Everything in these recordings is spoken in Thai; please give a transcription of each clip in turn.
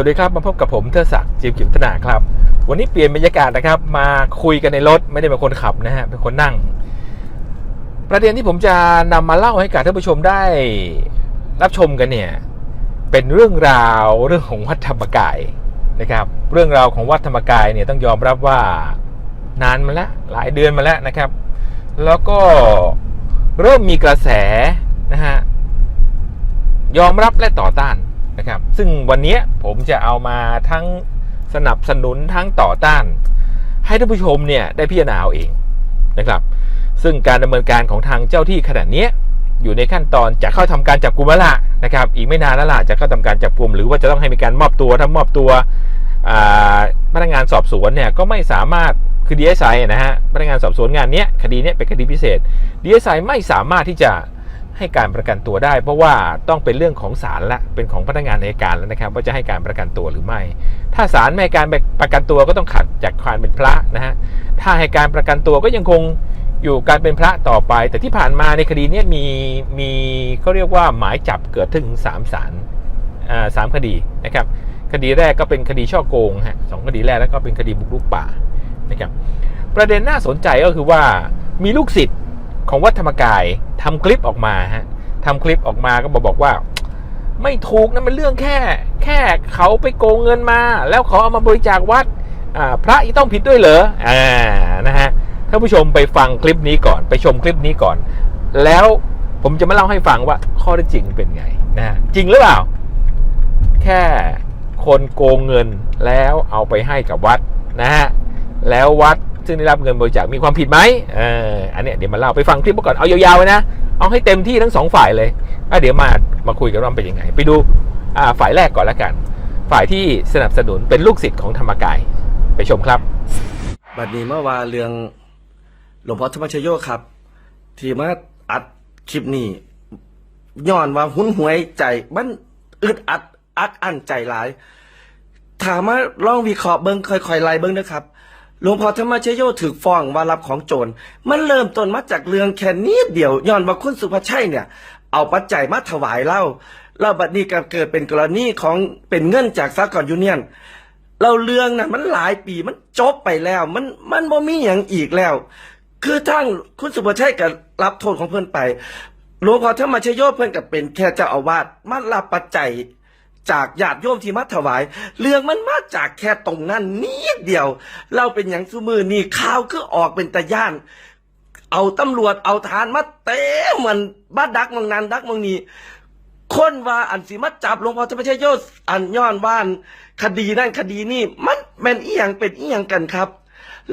วัสดีครับมาพบกับผมเทอศักดิ์จิมกิมตนาครับ วันนี้เปลี่ยนบรรยากาศนะครับ มาคุยกันในรถไม่ได้เป็นคนขับนะฮะเป็นคนนั่ง ประเด็นที่ผมจะนำมาเล่าให้กับท่านผู้ชมได้รับชมกันเนี่ยเป็นเรื่องราวเรื่องของวัดธรรมกายนะครับ เรื่องราวของวัดธรรมกายเนี่ยต้องยอมรับว่านานมาแล้วหลายเดือนมาแล้วนะครับ แล้วก็เริ่มมีกระแสนะฮะยอมรับและต่อต้าน นะครับ ซึ่งวันนี้ผมจะเอามาทั้งสนับสนุนทั้งต่อต้าน ให้ท่านผู้ชมเนี่ยได้พิจารณาเอาเองนะครับ ซึ่งการดำเนินการของทางเจ้าที่ขนาดนี้อยู่ในขั้นตอนจะเข้าทำการจับกุมแล้วล่ะนะครับ อีกไม่นานแล้วล่ะจะเข้าทำการจับกลุ่มหรือว่าจะต้องให้มีการมอบตัวถ้ามอบตัวพนักงานสอบสวนเนี่ยก็ไม่สามารถคือ DSI นะฮะพนักงานสอบสวนงานนี้คดีนี้เป็นคดีพิเศษ DSI ไม่สามารถที่จะ ให้การประกันตัวได้ เพราะว่าต้องเป็นเรื่องของศาลละเป็นของพนักงานในการแล้วนะครับ ว่าจะให้การประกันตัวหรือไม่ ถ้าศาลไม่ให้การประกันตัวก็ต้องขัดจากความเป็นพระนะฮะถ้าให้การประกันตัวก็ยังคงอยู่การเป็นพระต่อไป แต่ที่ผ่านมาในคดีนี้มีมีเขาเรียกว่าหมายจับเกิดถึงสามศาลอ่าสามคดีนะครับคดีแรกก็เป็นคดีช่อโกงฮะสองคดีแรกแล้วก็เป็นคดีบุกรุกป่านะครับประเด็นน่าสนใจก็คือว่ามีลูกศิษย์ ของวัดธรรมกายทำคลิปออกมาฮะทำคลิปออกมาก็บอกบอกว่า ไม่ถูกนะมันเรื่องแค่ แค่เขาไปโกงเงินมา แล้วเขาเอามาบริจาควัดอ่าพระอีต้องผิดด้วยเหรออ่านะฮะท่านผู้ชมไปฟังคลิปนี้ก่อน ไปชมคลิปนี้ก่อน แล้วผมจะมาเล่าให้ฟังว่าข้อเท็จจริงเป็นไงนะจริงหรือเปล่า แค่คนโกงเงินแล้วเอาไปให้กับวัดนะฮะแล้ววัด ซึ่งได้รับเงินบริจาคมีความผิดไหมเอออันนี้เดี๋ยวมาเล่าไปฟังคลิปก่อนเอายาวๆไว้นะเอาให้เต็มที่ทั้งสองฝ่ายเลยแล้วเดี๋ยวมามาคุยกันว่าเป็นยังไง ไปดูอ่าฝ่ายแรกก่อนแล้วกัน ฝ่ายที่สนับสนุนเป็นลูกศิษย์ของธรรมกาย ไปชมครับ บัดนี้เมื่อวานเรื่องหลวงพ่อธรรมชโยครับ ที่มาอัดคลิปนี้ย้อนว่าหุ้นหวยใจมันอึดอัดอัดอั้นใจหลาย ถามว่าลองวิเคราะห์เบิ้งค่อยๆไล่เบิ้งนะครับ หลวงพ่อธรรมชโยถูกฟ้องว่ารับของโจร มันเริ่มต้นมาจากเรื่องแค่นิดเดียวย้อนว่าคุณสุภาชัยเนี่ย เอาปัจจัยมาถวายเล่าแล้วบัดนี้ก็เกิดเป็นกรณีของเป็นเงินจากสากลยูเนียนเราเรื่องนะมันหลายปีมันจบไปแล้ว มันมันบ่มีอย่างอีกแล้ว คือทั้งคุณสุภชัยก็รับโทษของเพื่อนไปหลวงพ่อธรรมชโยเพื่อนกับเป็นแค่เจ้าอาวาสมารับปัจจัย จากญาติโยมที่มาถวาย เรื่องมันมาจากแค่ตรงนั้นนิดเดียว เราเป็นอย่างสุมือนี่ข่าวคือออกเป็นตะย่าน เอาตำรวจเอาทหารมาเต้มันบ้าดักมองนั้นดักมองนี้คนว่าอันสิมาจับหลวงพ่อธรรมชโยอันย้อนว่านคดีนั่นคดีนี่มันเป็นอีหยังเป็นอีหยังกันครับ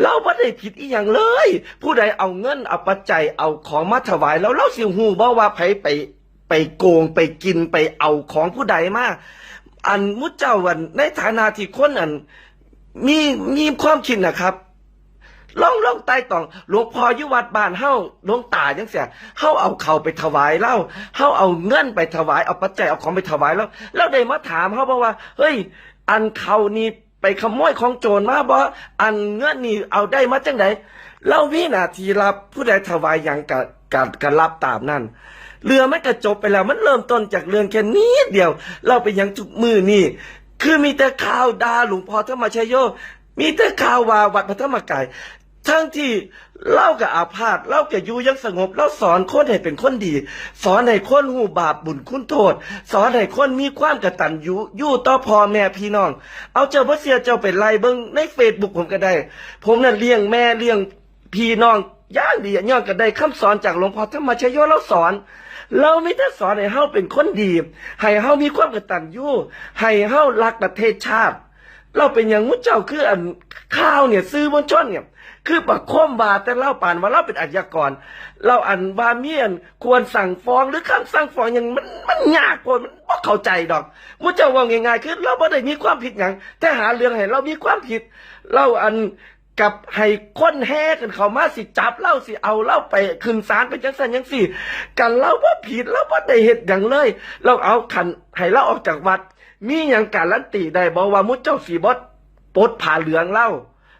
เราไม่ได้ผิดอีหยังเลย ผู้ใดเอาเงินเอาปัจจัยเอาของมาถวายแล้วเราสิหูบ่ว่าไผไป ไปโกงไปกินไปเอาของผู้ใดมาอันมุจเจ้าวันในฐานะที่คนอัน มีมีความคิดนะครับลองลองไต่ตองหลวงพ่อยุวัดบ้านเฮาหลวงตาจังเสียเฮาเอาเขาไปถวายเล่าเฮาเอาเงินไปถวายเอาปัจจัยเอาของไปถวายแล้วแล้วได้มาถามเฮาบอกว่า เฮ้ย อันเขานี่ไปขโมยของโจรมาบ่อันเงินนี่เอาได้มาจังไดเราวินาทีรับผู้ใดถวายอย่างกะกะกะรับตามนั้น เรือไม่กระจบไปแล้ว มันเริ่มต้นจากเรื่องแค่นี้เดียว เราไปยังทุกมือนี่ คือมีแต่ข่าวดาหลวงพ่อธรรมชโย มีแต่ข่าวว่าวัดพระธรรมกาย ทั้งที่เล่ากับอาพาธเล่ากับยูยังสงบเล่าสอนคนให้เป็นคนดี สอนให้คนหูบาปบุญคุณโทษ สอนให้คนมีความกตัญญูยู่ต่อพ่อแม่พี่น้อง เอาเจ้าพระเสียเจ้าเป็นไรเบิ้งในเฟซบุ๊กผมก็ได้ ผมนั่นเลี้ยงแม่เลี้ยงพี่น้องย่างดีย่างก็ได้คำสอนจากหลวงพ่อธรรมชโยเราสอน เราไม่ได้สอนให้เฮาเป็นคนดี ให้เฮามีความกตัญญูให้เฮารักประเทศชาติ เราเป็นอย่างมุจเจ้าคืออันข้าวเนี่ยซื้อมวลชนเนี่ยคือบักคมบาแต่เล่าป่านว่าเราเป็นอาชญากร เราอันบาเมียนควรสั่งฟ้องหรือคำสั่งฟ้องอย่างมันมันยากกว่ามันบ่เข้าใจดอกมุจเจ้าว่าง่ายๆคือเราไม่ได้มีความผิดอย่างแต่หาเรื่องให้เรามีความผิด เราอัน กับให้คนแห่กันเขามาสิจับเล่าสิเอาเล่าไปขึ้นศาลไปจังสันจังสี่ กันเราว่าผิดเราว่าได้เหตุอย่างเลย เราเอาขันให้เราออกจากวัด มีอย่างการลันตีได้บอกว่ามุจเจ้าสีบดปดผ่าเหลืองเล่า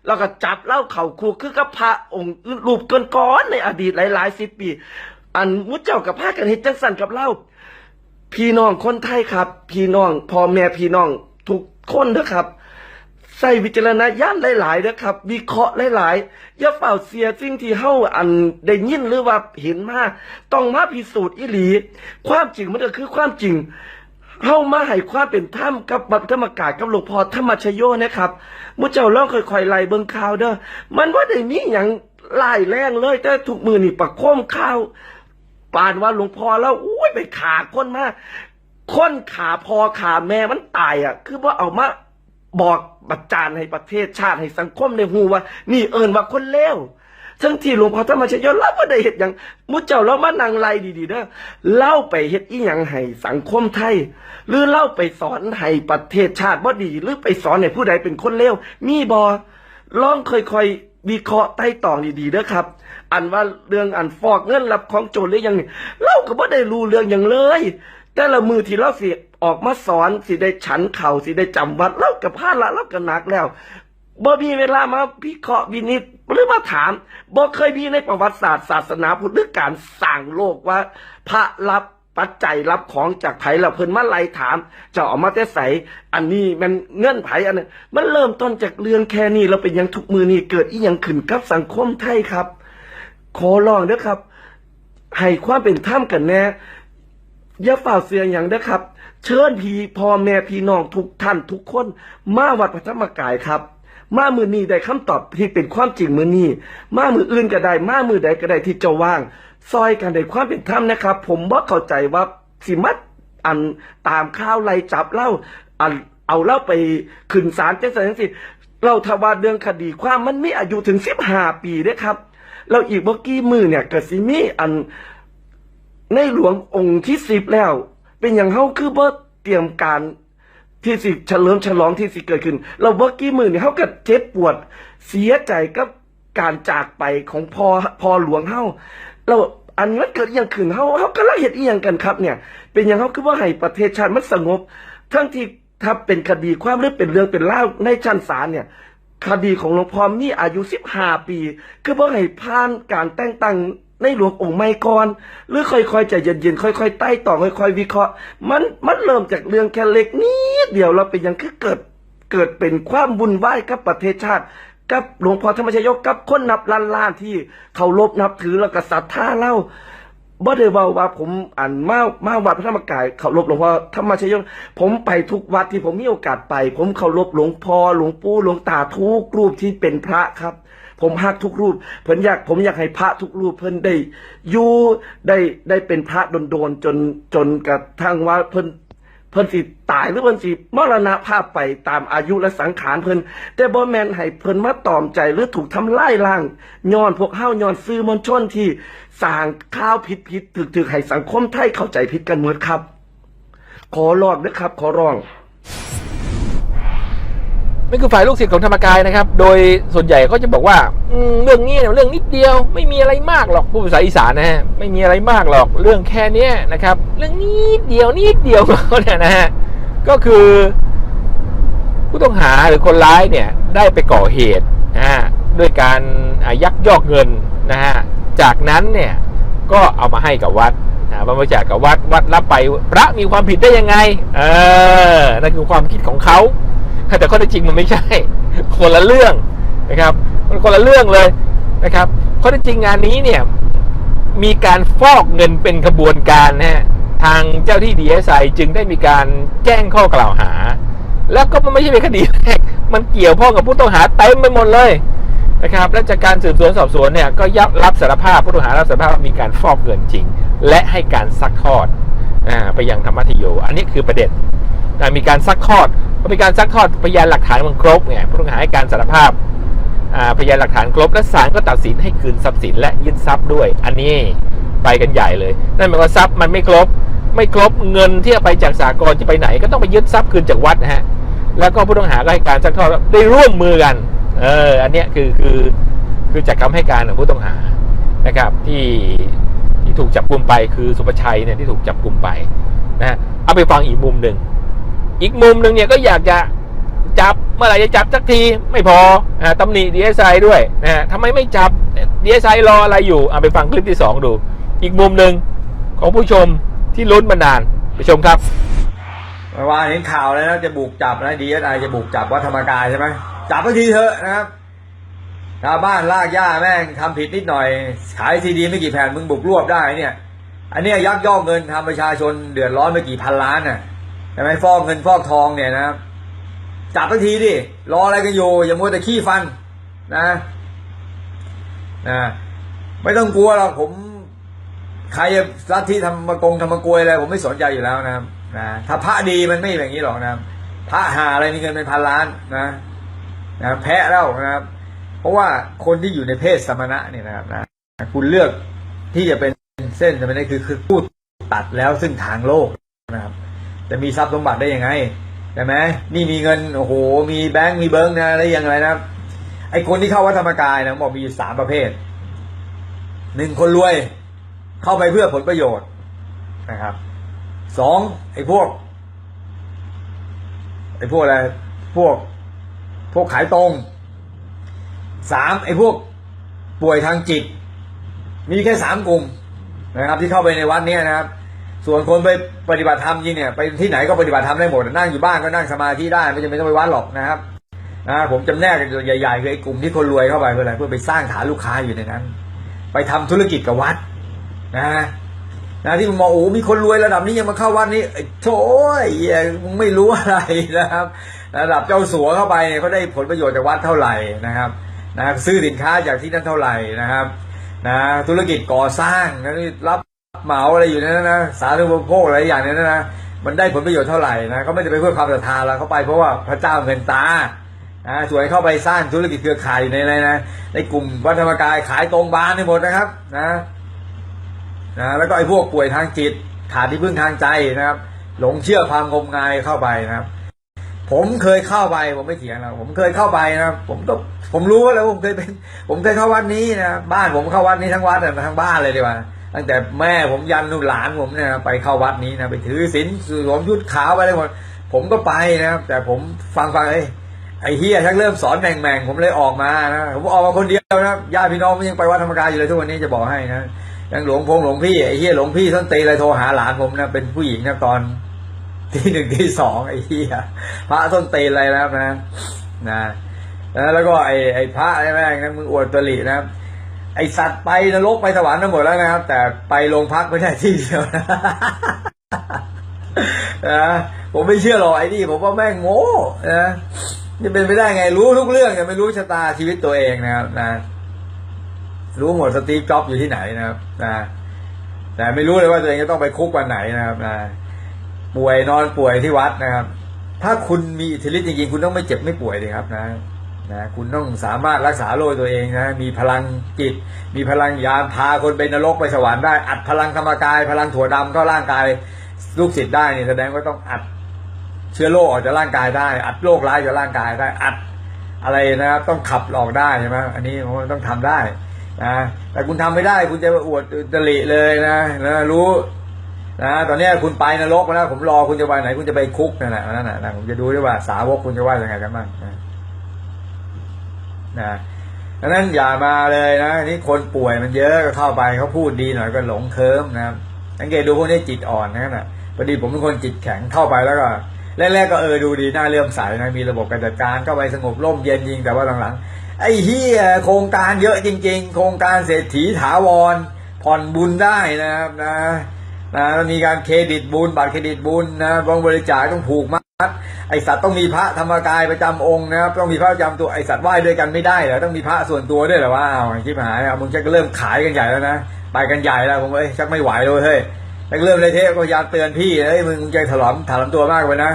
แล้วก็จับเล่าเข่าคูคือกับพระองค์รูปเกินก้อนในอดีตหลายๆสิบปี อันมุจเจ้ากับพากันเฮ็ดจังสันกับเล่า พี่น้องคนไทยครับ พี่น้องพ่อแม่พี่น้องทุกคนนะครับ ใส่วิจารณญาณหลายๆนะครับ วิเคราะห์หลายๆอย่าเฝ้าเสียสิ่งที่เฮาอันได้ยินหรือว่าเห็นมาต้องมาพิสูจน์อีหลี ความจริงมันก็คือความจริงเฮามาให้ความเป็นธรรมกับบัพธรรมกายกับหลวงพ่อธรรมชโยนะครับมุเจ้าล่องค่อยๆไล่เบิ่งข่าวเด้อมันว่าได้มีหยังหลายแรงเลย แต่ทุกมือนี่ประโคมข่าวปานว่าหลวงพ่อแล้วอุ้ยไปขาคนมากคนขาพอขาแม่มันตายอะ คือว่าเอามา บอกบัจจานให้ประเทศชาติให้สังคมในหูว่า นี่เอินว่าคนเลวทั้งที่หลวงพ่อธรรมชโยเล่าว่าได้เห็ดหยังมุเจ้าเรามานั่งไล่ดีๆเด้อเล่าไปเฮ็ดอีหยังให้สังคมไทย หรือเล่าไปสอนให้ประเทศชาติบ่ดี หรือไปสอนให้ผู้ใดเป็นคนเลวมีบอลองค่อยๆวิเคราะห์ไต่ตองดีๆเด้อครับ อันว่าเรื่องอันฟอกเงินรับของโจรหรือยังนี่าก็บ่ได้รู้เรื่องอย่างเลย แต่ละมือที่เราเสิ ออกมาสอนสิได้ฉันเข่าสิได้จำวัดเรากับพลาดละเราก็หนักแล้วบ่มีเวลามาพิเคราะห์วินิจหรือมาถามบ่เคยมีในประวัติศาสตร์ศาสนาพุทธหรือการสั่งโลกว่า พระรับปัจจัยรับของจากไผแล้วเพิ่นมาไล่ถาม เจะออกมาแต่ใสอันนี้มันเงื่อนไผอันนั้นมันเริ่มต้นจากเรื่องแค่นี้เราเป็นยังทุกมือนี่เกิดอีหยังขึ้นกับสังคมไทยครับ ขอร้องเด้อครับ ให้ความเป็นธรรมกันแน่อย่าฝ่าเสียอย่างเด้อครับ เชิญพี่พ่อแม่พี่น้องทุกท่านทุกคน มาวัดพระธรรมกายครับ มามือนี้ได้คำตอบที่เป็นความจริงมือนี้ มามืออื่นก็ได้ มามือใดก็ได้ที่เจะว่าง ซอยกันได้ความเป็นธรรมนะครับ ผมบ่เข้าใจว่าสิมัดอันตามข้าวไล่จับเล่าอันเอาเล่าไปขึ้นศาลเจ้าสันสิเราทว่าเรื่องคดีความมันมีอายุถึงสิบห้าปีด้อครับ เราอีกเมื่อกี้มือเนี่ยกิดสิมีอันในหลวงองค์ที่สิบแล้ว เป็นอย่างเฮาคือบ่เตรียมการที่สิเฉลิมฉลองที่สิเกิดขึ้น เราเมื่กี้มือเนี่ยเฮาก็เจ็บปวด เสียใจกับการจากไปของพ่อพ่อหลวงเฮาเราอันมันเกิดอย่างขึ้นเฮาเฮาก็ละเห็ดอีหยังกันครับ เนี่ย เป็นอย่างเฮาคือว่าให้ประเทศชาติมันสงบ ทั้งที่ถ้าเป็นคดีความหรือเป็นเรื่องเป็นเล่าในชั้นศาลเนี่ย คดีของหลวงพ่อมีอายุสิบห้าปี คือเพื่อให้ผ่านการแต่งตั้ง ในหลวงองค์ไม่ก่อน หรือค่อยๆใจเย็นๆค่อยๆไต่ต่อค่อยๆวิเคราะห์ มันมันเริ่มจากเรื่องแค่เล็กนิดเดียวเราเป็นอยังคือเกิดเกิดเป็นความวุ่นวายกับประเทศชาติ กับหลวงพ่อธรรมชโยกับคนนับล้านๆที่เคารพนับถือแล้วก็ศรัทธาเล่า บ่ได้เว่าว่าผมอ่านมามาวัดพระธรรมกายเขารบหลวงพ่อธรรมชโยผมไปทุกวัดที่ผมมีโอกาสไป ผมเขารบหลวงพ่อหลวงปู่หลวงตาทุกรูปที่เป็นพระครับ ผมฮักทุกรูปเพิ่นอยากผมอยากให้พระทุกรูปเพิ่นได้อยู่ได้ได้เป็นพระโดนๆจนจนกระทั่งว่าเพิ่น เพิ่นสิตายหรือเพิ่นสิมรณภาพไปตามอายุและสังขารเพิ่นแต่บ่แมนให้เพิ่นมาตอมใจหรือถูกทำลายล่างย้อนพวกเฮาย้อนซื้อมวลชนที่สร้างข้าวผิดๆถึกถึกให้สังคมไทยเข้าใจผิดกันหมดครับ ขอร้องนะครับ ขอร้อง นี่คือฝ่ายลูกศิษย์ของธรรมกายนะครับ โดยส่วนใหญ่เขาจะบอกว่าเรื่องนี้เนี่ยเรื่องนิดเดียวไม่มีอะไรมากหรอกผู้ภาษาอีสานนะฮะไม่มีอะไรมากหรอกเรื่องแค่นี้นะครับ เรื่องนิดเดียวนิดเดียวเนี่ยนะฮะก็คือ ผู้ต้องหาหรือคนร้ายเนี่ยได้ไปก่อเหตุนะฮะด้วยการยักยอกเงินนะฮะจากนั้นเนี่ยก็เอามาให้กับวัดนะมบริจาคกับวัดวัดรับไปพระมีความผิดได้ยังไงเออนั่นคือความคิดของเขา แต่ข้อเท็จจริงมันไม่ใช่ คนละเรื่องนะครับมันคนละเรื่องเลยนะครับข้อเท็จจริงงานนี้เนี่ยมีการฟอกเงินเป็นขบวนการนะฮะทางเจ้าที่ดีเอสไอจึงได้มีการแจ้งข้อกล่าวหา แล้วก็มันไม่ใช่เป็นคดีแรกมันเกี่ยวข้องกับผู้ต้องหาเต็มไปหมดเลยนะครับและจากการสืบสวนสอบสวนเนี่ยก็ยับรับสารภาพผู้ต้องหารับสารภาพมีการฟอกเงินจริง และให้การซักทอดอไปยังธรรมทิโย อันนี้คือประเด็นมีการซักทอด มีการซักทอดพยานหลักฐานมันครบไงผู้ต้องหาให้การสารภาพพยานหลักฐานครบและศาลก็ตัดสินให้คืนทรัพย์สินและยึดทรัพย์ด้วย อันนี้ไปกันใหญ่เลย นั่นหมายความว่าทรัพย์มันไม่ครบ ไม่ครบเงินที่เอาไปจากสากลจะไปไหน ก็ต้องไปยึดทรัพย์คืนจากวัดนะฮะแล้วก็ผู้ต้องหาก็ให้การซักทอดได้ร่วมมือกัน เออ อันเนี้ยคือคือคือจากคำให้การของผู้ต้องหานะครับ ที่ที่ถูกจับกลุ่มไปคือสุภชัยเนี่ยที่ถูกจับกลุ่มไปนะฮะเอาไปฟังอีกมุมหนึ่ง อีกมุมหนึ่งเนี่ยก็อยากจะจับเมื่อไหร่จะจับสักทีไม่พออ่าตำหนิดีเอสไอด้วยนะฮะทำไมไม่จับดีเอสไอรออะไรอยู่เอาไปฟังคลิปที่ 2 ดู อีกมุมหนึ่งของผู้ชมที่ลุ้นมานานไปชมครับเมื่อวานเห็นข่าวแล้วนะจะบุกจับนะดีเอสไอจะบุกจับวัดธรรมกายใช่ไหมจับไปทีเถอะนะครับชาวบ้านลากย่าแม่งทำผิดนิดหน่อย ขายซีดีไม่กี่แผ่นมึงบุกรวบได้เนี่ย อันนี้ยักยอกเงินทำประชาชนเดือดร้อนไปกี่พันล้านน่ะ ช่ไหมฟอกเงินฟอกทองเนี่ยนะครับจับไปทีดิรออะไรกันอยู่อย่ามัวแต่ขี้ฟันนะนะไม่ต้องกลัวหรอกผมใครจะรัฐที่ทำมากงทำมากวยอะไรผมไม่สนใจอยู่แล้วนะครับนะถ้าพระดีมันไม่แบบนี้หรอกนะครับพระหาอะไรมีเงินเป็นพันล้านนะนะแพ้แล้วนะครับ เพราะว่าคนที่อยู่ในเพศสมณะเนี่ยนะครับนะคุณเลือกที่จะเป็นเส้นสมณะคือคือผู้ตัดแล้วซึ่งทางโลกนะครับ จะมีทรัพย์สมบัติได้ยังไงใช่ไหมนี่มีเงินโอ้โหมีแบงค์มีเบิ้งนะอะไรอย่างไรนะไอ้คนที่เข้าวัดธรรมกายนะบอกมีอยู่สามประเภทหนึ่งคนรวยเข้าไปเพื่อผลประโยชน์นะครับสองไอ้พวกไอ้พวกอะไรพวกพวกขายตรงสามไอ้พวกป่วยทางจิต มีแค่สามกลุ่มนะครับ ที่เข้าไปในวัดเนี้ยนะครับ ส่วนคนไปปฏิบัติธรรมจริงเนี่ยไปที่ไหนก็ปฏิบัติธรรมได้หมดนั่งอยู่บ้านก็นั่งสมาธิได้ไม่จำเป็นต้องไปวัดหรอกนะครับนะผมจำแนกกันใหญ่ๆคือไอ้กลุ่มที่คนรวยเข้าไปเพื่ออะไรเพื่อไปสร้างฐานลูกค้าอยู่ในนั้น ไปทำธุรกิจกับวัดนะนะที่มึงมองโอ้มีคนรวยระดับนี้ยังมาเข้าวัดนี้โถ่ไอ้เหี้ยมึงไม่รู้อะไรนะครับ ระดับเจ้าสัวเข้าไปเนี่ยเขาได้ผลประโยชน์จากวัดเท่าไหร่นะครับนะซื้อสินค้าจากที่นั่นเท่าไหร่นะครับนะธุรกิจก่อสร้างนะรับ เหมาอะไรอยู่นั้นนะสาธารณโภคอะไรอย่างนี้นะนะ มันได้ผลประโยชน์เท่าไหร่นะก็ไม่ได้ไปเพื่อความศรัทธาแล้วเข้าไปเพราะว่าพระเจ้าเงินตานะส่วนเข้าไปสร้างธุรกิจเครือข่ายอยู่ในอะไรนะในกลุ่มวัดธรรมกายขายตรงบ้านในหมดนะครับนะนะแล้วก็ไอ้พวกป่วยทางจิตขาดที่พึ่งทางใจนะครับ หลงเชื่อความงมงายเข้าไปนะครับ ผมเคยเข้าไปผมไม่เถียงนะผมเคยเข้าไปนะผมก็ผมรู้แล้วผมเคยเป็น ผมเคยเข้าวัดนี้นะบ้านผมเข้าวัดนี้ทั้งวัดแต่ทั้งบ้านเลยดีกว่า ตั้งแต่แม่ผมยันนู่นหลานผมเนี่ยไปเข้าวัดนี้นะไปถือศีลสวมชุดขาวไปเลยหมดผมก็ไปนะครับแต่ผมฟังฟังไอ้ไอ้เฮียชักเริ่มสอนแม่งแม่งผมเลยออกมานะผมออกมาคนเดียวนะญาติพี่น้องยังไปวัดธรรมกายอยู่เลยทุกวันนี้จะบอกให้นะยังหลวงพงหลวงพี่ไอ้เฮียหลวงพี่ส้นตีนอะไรโทรหาหลานผมนะเป็นผู้หญิงนะตอนที่หนึ่งที่สองไอ้เฮียพระส้นตีนอะไรนะนะนะแล้วก็ไอ้ไอ้พระไอ้แม่งนะมึงอวดตลินะ ไอสัตว์ไปนรกไปสวรรค์ทั้งหมดแล้วนะครับ แต่ไปโรงพักไม่ได้ที่เดียวนะนะผมไม่เชื่อหรอกไอ้นี่ผมว่าแม่งโง่นะจะเป็นไปได้ไงรู้ทุกเรื่องแต่ไม่รู้ชะตาชีวิตตัวเองนะครับนะรู้หมดสตีฟจ็อบอยู่ที่ไหนนะครับนะแต่ไม่รู้เลยว่าตัวเองจะต้องไปคุกวันไหนนะครับนะป่วยนอนป่วยที่วัดนะครับ ถ้าคุณมีอิทธิฤทธิ์จริงๆคุณต้องไม่เจ็บไม่ป่วยเลยครับนะ นะคุณต้องสามารถรักษาโรคตัวเองนะมีพลังจิต มีพลังยานพาคนไปนรกไปสวรรค์ได้ อัดพลังธรรมกาย พลังถั่วดำเข้าร่างกายลูกศิษย์ได้นี่แสดงว่าต้องอัดเชื้อโรคออกจากร่างกายได้ อัดโรคร้ายจากร่างกายได้ อัดอะไรนะครับต้องขับออกได้ใช่ไหมอันนี้มันต้องทำได้นะแต่คุณทำไม่ได้ คุณจะอวดตริเลยนะนะรู้นะตอนนี้คุณไปนรกแล้วผมรอคุณจะไปไหน คุณจะไปคุกนั่นแหละนั่นแหละผมจะดูด้วยว่าสาวกคุณจะว่ายังไงกันบ้างนะ นะดังนั้นอย่ามาเลยนะนี่คนป่วยมันเยอะก็เข้าไปเขาพูดดีหน่อยก็หลงเคิมนะครับสังเกตดูพวกนี้จิตอ่อนนะนะพอดีผมเป็นคนจิตแข็งเข้าไปแล้วก็แรกๆก็เออดูดีน่าเลื่อมใสนะมีระบบการจัดการเข้าไปสงบร่มเย็นจริงแต่ว่าหลังๆไอ้เฮียโครงการเยอะจริง ๆ โครงการเศรษฐีถาวร ผ่อนบุญได้นะครับนะนะมีการเครดิตบุญบัตรเครดิตบุญนะบางบริจาคต้องผูกม ไอสัตว์ต้องมีพระธรรมกายประจำองค์นะครับต้องมีพระประจำตัวไอสัตว์ไหว้ด้วยกันไม่ได้เหรอต้องมีพระส่วนตัวด้วยเหรอว่าอ้าวคิดหายอะมึงชักเริ่มขายกันใหญ่แล้วนะไปกันใหญ่แล้วผมเอ้ยชักไม่ไหวเลยเฮ้ยชักเริ่มเลยเทพก็ยาเตือนพี่เอ้ยมึงใจถลอมถลอมตัวมากไปนะ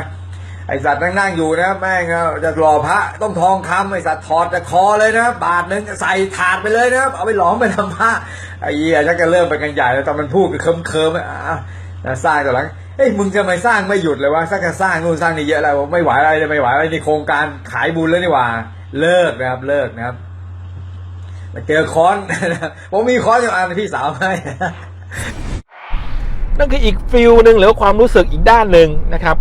ไอสัตว์นั่งนั่งอยู่นะแม่งจะหล่อพระต้องทองคำไอสัตว์ถอดจากคอเลยนะบาทหนึ่งใส่ถาดไปเลยนะเอาไปหลอมไปทำผ้าไอเหี้ยชักจะเริ่มไปกันใหญ่แล้วตอนมันพูดก็เคิมๆอะนะสร้างต่อหลัง เอ้ยมึงจะไม่สร้างไม่หยุดเลยวะสักจะสร้างนู่นสร้างนี่เยอะแล้วไม่ไหวอะไรเลยไม่ไหวอะไรนี่โครงการขายบุญแล้วนี่หว่า เลิกนะครับ เลิกนะครับมาเจอค้อนผมมีค้อนอยู่อันพี่สาวให้นั่นคืออีกฟิลหนึ่งหรือความรู้สึกอีกด้านหนึ่งนะครับ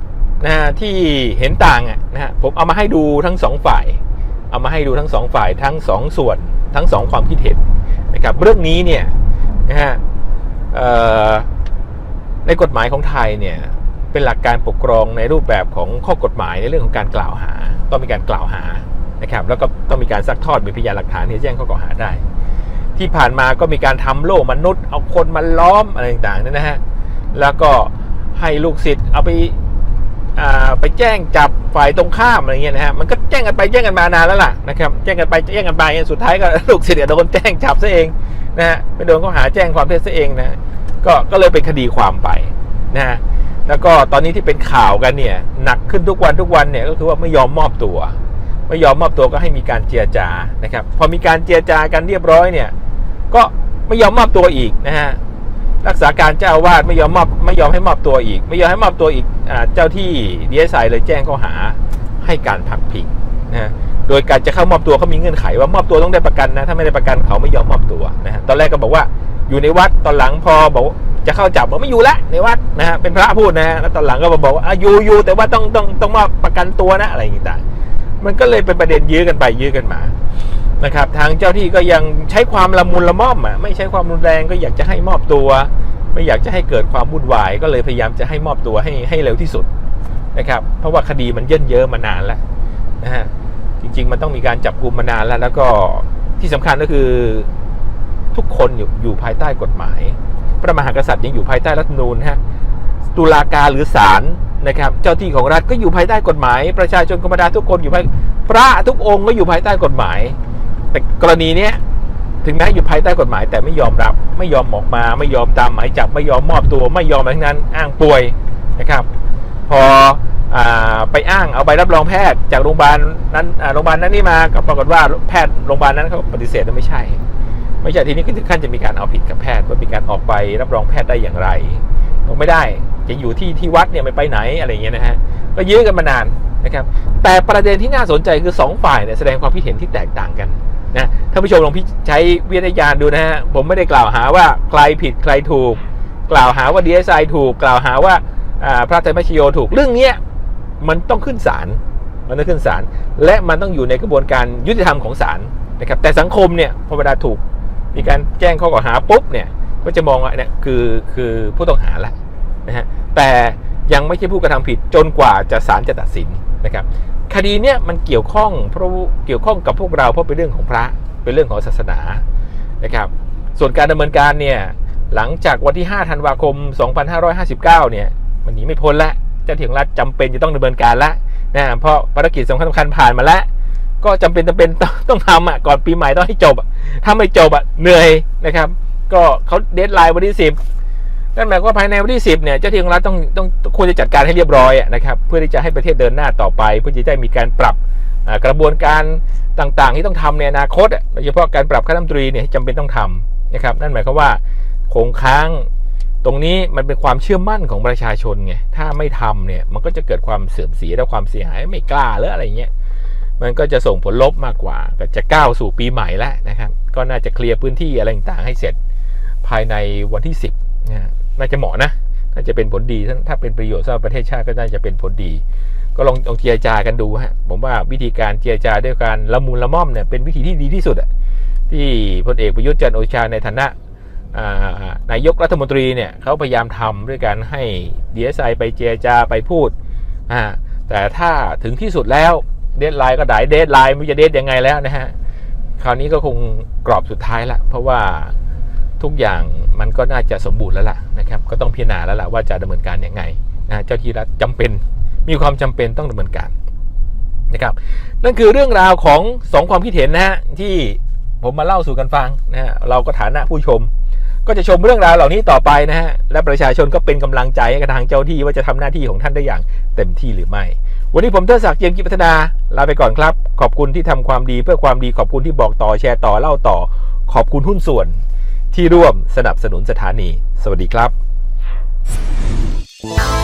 นะฮะที่เห็นต่างอะนะฮะผมเอามาให้ดูทั้งสองฝ่าย เอามาให้ดูทั้งสองฝ่ายทั้งสองส่วนทั้งสองความคิดเห็นนะครับเรื่องนี้เนี่ยนะฮะเอ่อ ในกฎหมายของไทยเนี่ยเป็นหลักการปกครองในรูปแบบของข้อกฎหมายในเรื่องของการกล่าวหา ต้องมีการกล่าวหานะครับแล้วก็ต้องมีการซักทอดมีพยานหลักฐานที่แจ้งข้อกล่าวหาได้ ที่ผ่านมาก็มีการทำโล่มนุษย์ เอาคนมาล้อมอะไรต่างๆเนี่ยนะฮะแล้วก็ให้ลูกศิษย์เอาไปอ่าไปแจ้งจับฝ่ายตรงข้ามอะไรเงี้ยนะฮะมันก็แจ้งกันไปแจ้งกันมานานแล้วล่ะนะครับแจ้งกันไปแจ้งกันไปสุดท้ายก็ลูกศิษย์เนี่ยโดนแจ้งจับซะเองนะฮะไปโดนข้อหาแจ้งความเท็จซะเองนะ ก็ก็เลยเป็นคดีความไปนะฮะแล้วก็ตอนนี้ที่เป็นข่าวกันเนี่ยหนักขึ้นทุกวันทุกวันเนี่ยก็คือว่าไม่ยอมมอบตัว ไม่ยอมมอบตัวก็ให้มีการเจรจานะครับพอมีการเจรจากันเรียบร้อยเนี่ยก็ไม่ยอมมอบตัวอีกนะฮะรักษาการเจ้าอาวาสไม่ยอมมอบไม่ยอมให้มอบตัวอีก ไม่ยอมให้มอบตัวอีกอเจ้าที่ดีเอสไอเลยแจ้งข้อหาให้การพักพิงนะฮะโดยการจะเข้ามอบตัวเขามีเงื่อนไขว่ามอบตัวต้องได้ประกันนะถ้าไม่ได้ประกันเขาไม่ยอมมอบตัวนะฮะตอนแรกก็บอกว่า อยู่ในวัดตอนหลังพอบอกจะเข้าจับบอกไม่อยู่และในวัดนะฮะเป็นพระพูดนะฮะแล้วตอนหลังก็มาบอกว่าอยู่อยู่แต่ว่าต้องต้องต้องมอบประกันตัวนะอะไรอย่างงี้ต่างมันก็เลยเป็นประเด็นยื้อกันไปยื้อกันมานะครับ ทางเจ้าที่ก็ยังใช้ความละมุนละม่อมอะไม่ใช้ความรุนแรงก็อยากจะให้มอบตัว ไม่อยากจะให้เกิดความวุ่นวาย ก็เลยพยายามจะให้มอบตัวให้ให้เร็วที่สุดนะครับ เพราะว่าคดีมันเยินเยอะมานานแล้วนะฮะจริง ๆ มันต้องมีการจับกลุ่มมานานแล้ว แล้วก็ที่สำคัญก็คือ ทุกคนอยู่อยู่ภายใต้กฎหมาย พระมหากษัตริย์ยังอยู่ภายใต้รัฐธรรมนูญฮะตุลาการหรือศาลนะครับเจ้าที่ของรัฐก็อยู่ภายใต้กฎหมาย ประชาชนธรรมดาทุกคนอยู่ภายพระทุกองค์ก็อยู่ภายใต้กฎหมาย แต่กรณีเนี้ยถึงแม้อยู่ภายใต้กฎหมายแต่ไม่ยอมรับ ไม่ยอมออกมา ไม่ยอมตามหมายจับไม่ยอมมอบตัวไม่ยอมอะไรทั้งนั้น อ้างป่วยนะครับ พออไปอ้างเอาใบรับรองแพทย์จากโรงพยาบาลนั้นโรงพยาบาลนั้นนี่มาก็ปรากฏว่าแพทย์โรงพยาบาลนั้นเขาปฏิเสธว่าไม่ใช่ ไม่ใช่ทีนี้ก็ถึงขั้นจะมีการเอาผิดกับแพทย์ว่ามีการออกใบรับรองแพทย์ได้อย่างไรบอกไม่ได้จะอยู่ที่ที่วัดเนี่ยไม่ไปไหนอะไรเงี้ยนะฮะก็ยื้อกันมานานนะครับ แต่ประเด็นที่น่าสนใจคือสองฝ่ายเนี่ยแสดงความคิดเห็นที่แตกต่างกันนะท่านผู้ชมลองพิใช้วิทยาณดูนะฮะผมไม่ได้กล่าวหาว่าใครผิดใครถูก กล่าวหาว่าดีเอสไอถูก กล่าวหาว่าอ่าพระธรรมชโยถูกเรื่องเนี้ยมันต้องขึ้นศาลมันต้องขึ้นศาลและมันต้องอยู่ในกระบวนการยุติธรรมของศาลนะครับแต่สังคมเนี่ยพอเวลาถูก มีการแจ้งข้อกล่าวหาปุ๊บเนี่ยก็จะมองว่าเนี่ยคือคือผู้ต้องหาละนะฮะแต่ยังไม่ใช่ผู้กระทำผิดจนกว่าจะศาลจะตัดสินนะครับ คดีเนี้ยมันเกี่ยวข้องเพราะเกี่ยวข้องกับพวกเราเพราะเป็นเรื่องของพระเป็นเรื่องของศาสนานะครับ ส่วนการดำเนินการเนี่ยหลังจากวันที่ 5 ธันวาคม 2559 เนี่ยมันหนีไม่พ้นละเจ้าหน้าที่ของรัฐจำเป็นจะต้องดำเนินการละนะเพราะภารกิจสำคัญสำคัญผ่านมาแล้ว ก็จำเป็นจำเป็นต้องทำอะก่อนปีใหม่ต้องให้จบอะถ้าไม่จบอะเหนื่อยนะครับ ก็เขาเดทไลน์วันที่10นั่นหมายว่าภายในวันที่10เนี่ยเจ้าที่ของรัฐต้องต้องควรจะจัดการให้เรียบร้อยนะครับเพื่อที่จะให้ประเทศเดินหน้าต่อไป เพื่อที่จะได้มีการปรับกระบวนการต่างๆ ที่ต้องทำในอนาคตโดยเฉพาะการปรับคณะรัฐมตรีเนี่ยจำเป็นต้องทำนะครับนั่นหมายความว่าคงค้างตรงนี้มันเป็นความเชื่อมั่นของประชาชนไงถ้าไม่ทำเนี่ยมันก็จะเกิดความเสื่อมเสียและความเสียหายไม่กล้าหรืออะไรเงี้ย มันก็จะส่งผลลบมากกว่า ก็จะก้าวสู่ปีใหม่แล้วนะครับ ก็น่าจะเคลียร์พื้นที่อะไรต่างๆให้เสร็จภายในวันที่ 10นะฮะน่าจะเหมาะนะ น่าจะเป็นผลดี ถ้าเป็นประโยชน์สำหรับประเทศชาติก็น่าจะเป็นผลดี ก็ลองลองเจรจากันดูฮะ ผมว่าวิธีการเจรจาด้วยการละมุนละม่อมเนี่ยเป็นวิธีที่ดีที่สุดอะที่พลเอกประยุทธ์จันทร์โอชาในฐานะนายกรัฐมนตรีเนี่ยเขาพยายามทำด้วยการให้ดีเอสไอไปเจรจาไปพูด แต่ถ้าถึงที่สุดแล้ว เดทไลน์ก็ได้เดทไลน์ม่รู้จะเดทยังไงแล้วนะฮะ คราวนี้ก็คงกรอบสุดท้ายละ เพราะว่าทุกอย่างมันก็น่าจะสมบูรณ์แล้วล่ะนะครับ ก็ต้องพิจารณาแล้วล่ะว่าจะดำเนินการยังไงนะเจ้าที่รัฐจำเป็นมีความจำเป็นต้องดำเนินการนะครับ นั่นคือเรื่องราวของสองความคิดเห็นนะฮะที่ผมมาเล่าสู่กันฟังนะฮะเราก็ฐานะผู้ชม ก็จะชมเรื่องราวเหล่านี้ต่อไปนะฮะและประชาชนก็เป็นกำลังใจให้กับทางเจ้าที่ว่าจะทำหน้าที่ของท่านได้อย่างเต็มที่หรือไม่ วันนี้ผมเทิดศักดิ์เจียมกิจพัฒนาลาไปก่อนครับ ขอบคุณที่ทำความดีเพื่อความดีขอบคุณที่บอกต่อแชร์ต่อเล่าต่อ ขอบคุณหุ้นส่วน ที่ร่วมสนับสนุนสถานี สวัสดีครับ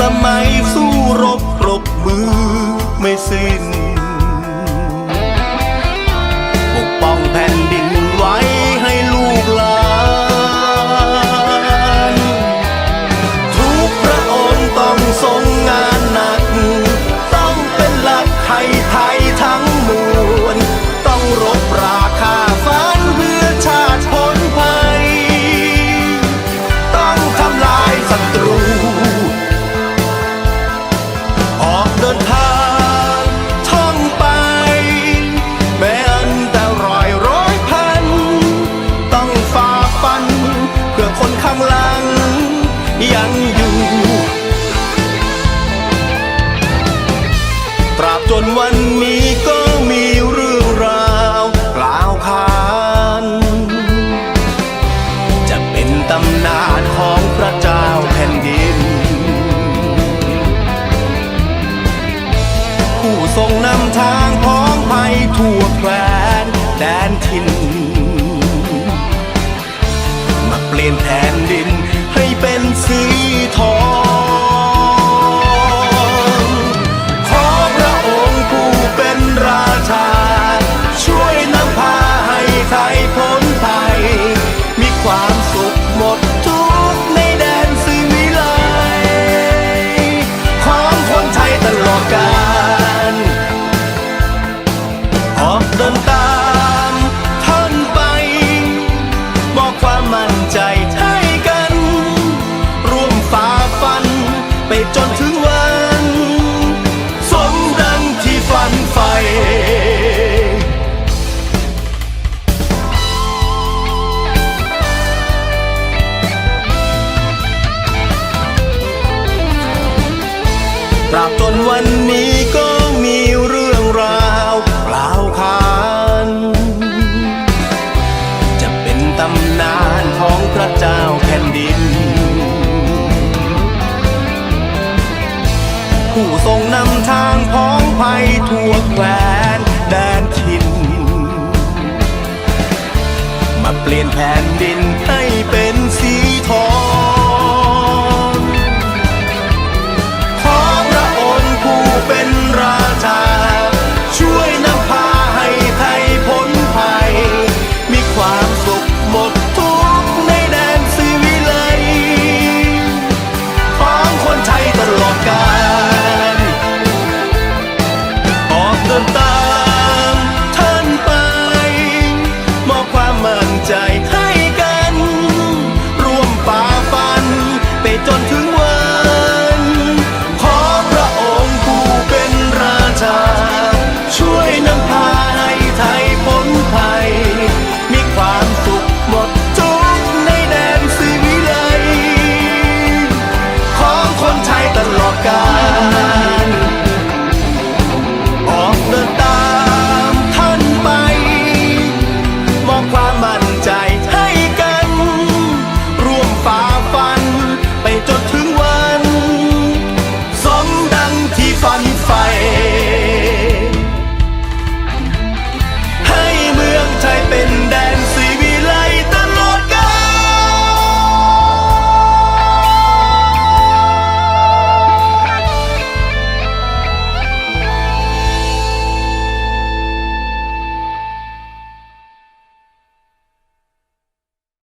สมัยสู้รบปรบมือไม่สิ้น done to มาเปลี่ยนแผ่นดินให้เป็น